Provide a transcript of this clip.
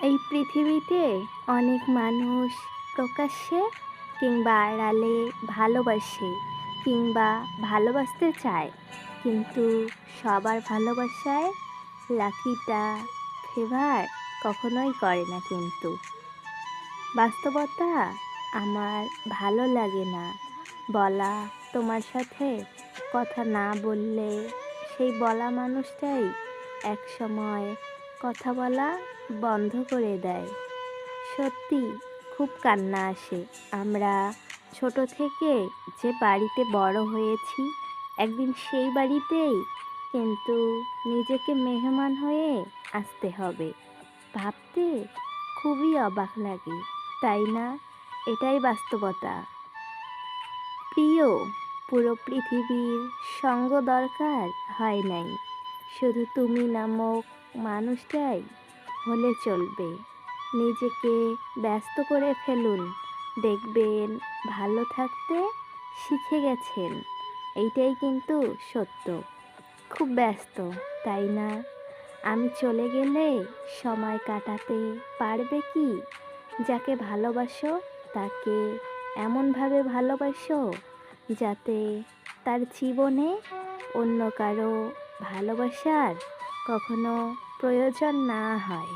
এই পৃথিবীতে অনেক মানুষ প্রকাশ্যে কিংবা আড়ালে ভালোবাসে কিংবা ভালোবাসতে চায়। কিন্তু সবার ভালোবাসায় লাকিটা ফেভার কখনোই করে না কিন্তু। বাস্তবতা আমার ভালো লাগে না। বলা তোমার সাথে কথা না বললে সেই বলা মানুষটাই এক সময় কথা বলা বন্ধ করে দেয়। সত্যি খুব কান্না আসে। আমরা ছোট থেকে যে বাড়িতে বড় হয়েছি, একদিন সেই বাড়িতেই কিন্তু নিজেকে মেহমান হয়ে আসতে হবে। ভাবতে খুবই অবাক লাগে, তাই না? এটাই বাস্তবতা। প্রিয়, পুরো পৃথিবীর সঙ্গ দরকার হয় নাই। শুধু তুমি নামক মানুষটাই হলে চলবে। নিজেকে ব্যস্ত করে ফেলুন। দেখবেন ভালো থাকতে শিখে গেছেন। এইটাই কিন্তু সত্য। খুব ব্যস্ত, তাই না? আমি চলে গেলে সময় কাটাতে পারবে কি? যাকে ভালোবাসো তাকে এমনভাবে ভালোবাসো যাতে তার জীবনে অন্য কারও ভালোবাসার কখনো প্রয়োজন না হয়।